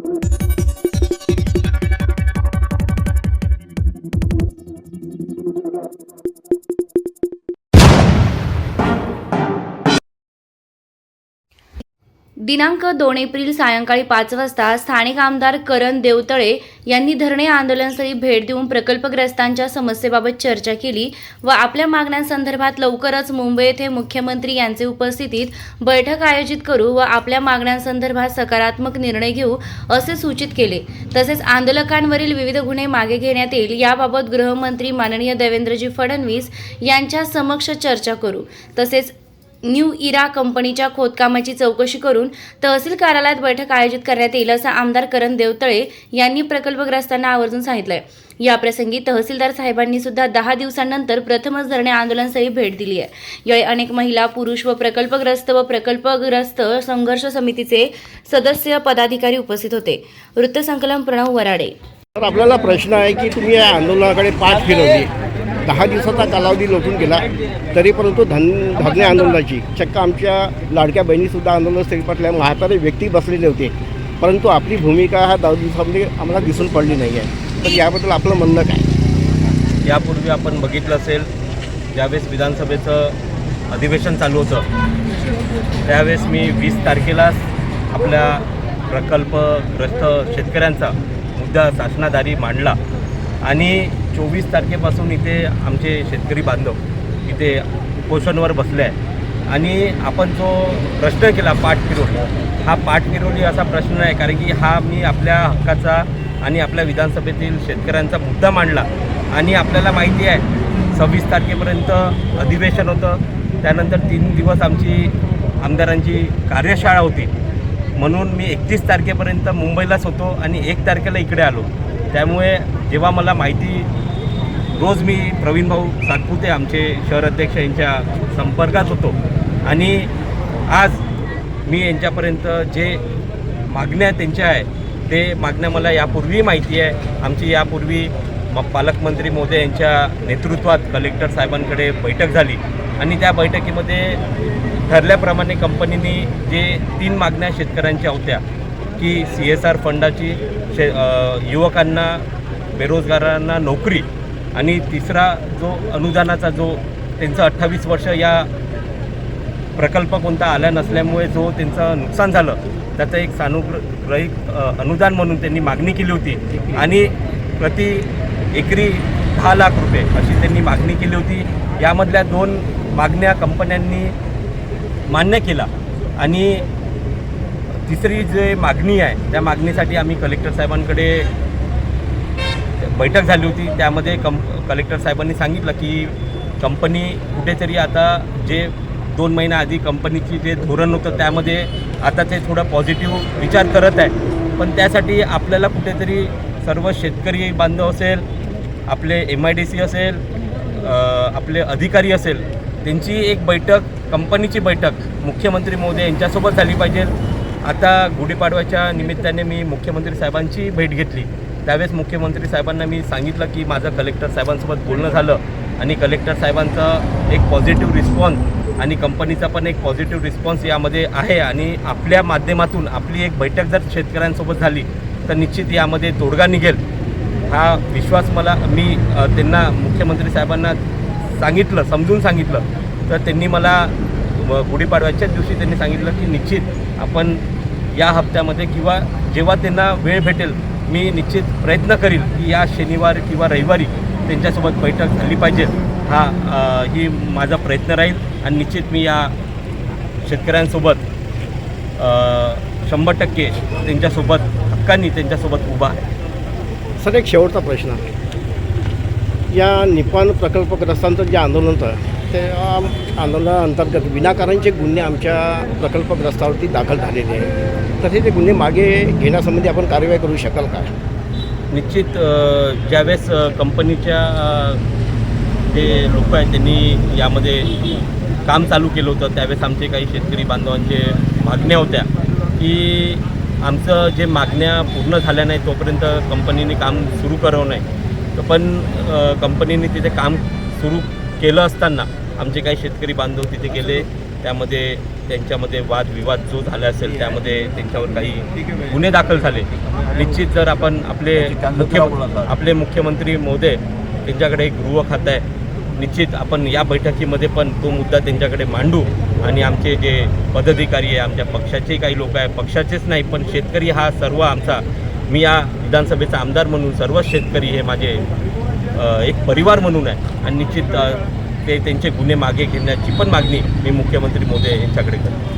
thank you दिनांक दोन April सायंकाळी पाच वाजता स्थानिक आमदार करण देवतळे यांनी धरणे आंदोलनस्थळी भेट देऊन प्रकल्पग्रस्तांच्या समस्येबाबत चर्चा केली व आपल्या मागण्यांसंदर्भात लवकरच मुंबई येथे मुख्यमंत्री यांचे उपस्थितीत बैठक आयोजित करू व आपल्या मागण्यांसंदर्भात सकारात्मक निर्णय घेऊ असे सूचित केले. तसेच आंदोलकांवरील विविध गुन्हे मागे घेण्यात येईल याबाबत गृहमंत्री माननीय देवेंद्रजी फडणवीस यांच्या समक्ष चर्चा करू. तसेच न्यू इरा कंपनीच्या खोदकामाची चौकशी करून तहसील कार्यालयात बैठक आयोजित करण्यात येईल असं आमदार करण देवतळे यांनी प्रकल्पग्रस्तांना आवर्जून सांगितलंय. याप्रसंगी तहसीलदार साहेबांनी सुद्धा दहा दिवसांनंतर प्रथमच धरणे आंदोलनस्थळी भेट दिली आहे. यावेळी अनेक महिला पुरुष व प्रकल्पग्रस्त व प्रकल्पग्रस्त संघर्ष समितीचे सदस्य पदाधिकारी उपस्थित होते. वृत्तसंकलन प्रणव वराडे. तर आपल्याला प्रश्न आहे की तुम्ही या आंदोलनाकडे पाठ फिरवली. दहा दिवसाचा कालावधी लोटून गेला तरी परंतु धन धरणे आंदोलनाची चक्क आमच्या लाडक्या बहिणीसुद्धा आंदोलनस्थळी पटल्या म्हातारे व्यक्ती बसलेले होते. परंतु आपली भूमिका हा दहा दिवसामध्ये आम्हाला दिसून पडली नाही आहे तर याबद्दल आपलं म्हणणं काय? यापूर्वी आपण बघितलं असेल ज्यावेळेस विधानसभेचं अधिवेशन चालू होतं त्यावेळेस मी वीस तारखेलाच आपल्या प्रकल्पग्रस्त शेतकऱ्यांचा मुद्दा शासनाधारी मांडला. आणि चोवीस तारखेपासून इथे आमचे शेतकरी बांधव इथे उपोषणवर बसले आहे आणि आपण जो प्रश्न केला पाठ फिरवली हा पाठ फिरवली असा प्रश्न आहे कारण की हा मी आपल्या हक्काचा आणि आपल्या विधानसभेतील शेतकऱ्यांचा मुद्दा मांडला. आणि आपल्याला माहिती आहे सव्वीस तारखेपर्यंत अधिवेशन होतं. त्यानंतर तीन दिवस आमची आमदारांची कार्यशाळा होती. म्हणून मी एकतीस तारखेपर्यंत मुंबईलाच होतो आणि एक तारखेला इकडे आलो. त्यामुळे जेव्हा मला माहिती रोज मी प्रवीण भाऊ सातपुते आमचे शहर अध्यक्ष यांच्या संपर्कात होतो. आणि आज मी यांच्यापर्यंत जे मागण्या त्यांच्या आहे ते मागण्या मला यापूर्वी माहिती आहे. आमची यापूर्वी म पालकमंत्री मोदी यांच्या नेतृत्वात कलेक्टर साहेबांकडे बैठक झाली. आणि त्या बैठकीमध्ये ठरल्याप्रमाणे कंपनीने जे तीन मागण्या शेतकऱ्यांच्या होत्या की सी एस आर फंडाची शे युवकांना बेरोजगारांना नोकरी आणि तिसरा जो अनुदानाचा जो त्यांचं अठ्ठावीस वर्ष या प्रकल्प कोणता आला नसल्यामुळे जो त्यांचं नुकसान झालं त्याचं एक सानुग्रहिक अनुदान म्हणून त्यांनी मागणी केली होती. आणि प्रति एकरी दहा लाख रुपये अशी त्यांनी मागणी केली होती. यामधल्या दोन मागण्या कंपन्यांनी मान्य केला. आणि तिसरी जे मागणी आहे त्या मागणीसाठी आम्ही कलेक्टर साहेबांकडे बैठक झाली होती. त्यामध्ये कम कलेक्टर साहेबांनी सांगितलं की कंपनी कुठेतरी आता जे दोन महिन्याआधी कंपनीची जे धोरण होतं त्यामध्ये आता ते थोडं पॉझिटिव्ह विचार करत आहे. पण त्यासाठी आपल्याला कुठेतरी सर्व शेतकरी बांधव असेल आपले एम आय डी सी असेल आपले अधिकारी असेल त्यांची एक बैठक कंपनीची बैठक मुख्यमंत्री मोदी यांच्यासोबत झाली पाहिजे. आता गुढीपाडव्याच्या निमित्ताने मी मुख्यमंत्री साहेबांची भेट घेतली. त्यावेळेस मुख्यमंत्री साहेबांना मी सांगितलं की माझं कलेक्टर साहेबांसोबत बोलणं झालं आणि कलेक्टर साहेबांचा एक पॉझिटिव्ह रिस्पॉन्स आणि कंपनीचा पण एक पॉझिटिव्ह रिस्पॉन्स यामध्ये आहे आणि आपल्या माध्यमातून आपली एक बैठक जर शेतकऱ्यांसोबत झाली तर निश्चित यामध्ये तोडगा निघेल. हा विश्वास मला मी त्यांना मुख्यमंत्री साहेबांना सांगितलं समजून सांगितलं. तर त्यांनी मला गुढीपाडव्याच्याच दिवशी त्यांनी सांगितलं की निश्चित आपण या हप्त्यामध्ये किंवा जेव्हा त्यांना वेळ भेटेल मी निश्चित प्रयत्न करील की या शनिवार किंवा रविवारी त्यांच्यासोबत बैठक झाली पाहिजे. हा ही माझा प्रयत्न राहील आणि निश्चित मी या शेतकऱ्यांसोबत शंभर टक्के त्यांच्यासोबत हक्कांनी त्यांच्यासोबत उभा आहे. सर एक शेवटचा प्रश्न. या निपाण प्रकल्पग्रस्तांचं जे आंदोलन होतं ते आंदोलनाअंतर्गत विनाकारणचे गुन्हे आमच्या प्रकल्पग्रस्तावरती दाखल झालेले आहे तर हे ते गुन्हे मागे घेण्यासंबंधी आपण कारवाई करू शकाल का? निश्चित ज्यावेळेस कंपनीच्या जे लोक आहेत त्यांनी यामध्ये काम चालू केलं होतं त्यावेळेस आमचे काही शेतकरी बांधवांचे मागण्या होत्या की आमचं जे मागण्या पूर्ण झाल्या नाही तोपर्यंत कंपनीने काम सुरू करावं नाही. तर पण कंपनीने तिथे काम सुरू केलं असताना आमचे काही शेतकरी बांधव तिथे गेले त्यामध्ये त्यांच्यामध्ये वादविवाद जो झाला असेल त्यामध्ये त्यांच्यावर काही गुन्हे दाखल झाले. निश्चित जर आपण आपले मुख्य आपले मुख्यमंत्री महोदय त्यांच्याकडे एक गृह खातं आहे निश्चित आपण या बैठकीमध्ये पण तो मुद्दा त्यांच्याकडे मांडू आणि आमचे जे पदाधिकारी आहे आमच्या पक्षाचे काही लोक आहे पक्षाचेच नाही पण शेतकरी हा सर्व आमचा मी या विधानसभेचा आमदार म्हणून सर्व शेतकरी हे माझे एक परिवार म्हणून आहे. आणि निश्चित ते त्यांचे गुन्हे मागे घेण्याची पण मागणी मी मुख्यमंत्री मोदी यांच्याकडे करतो.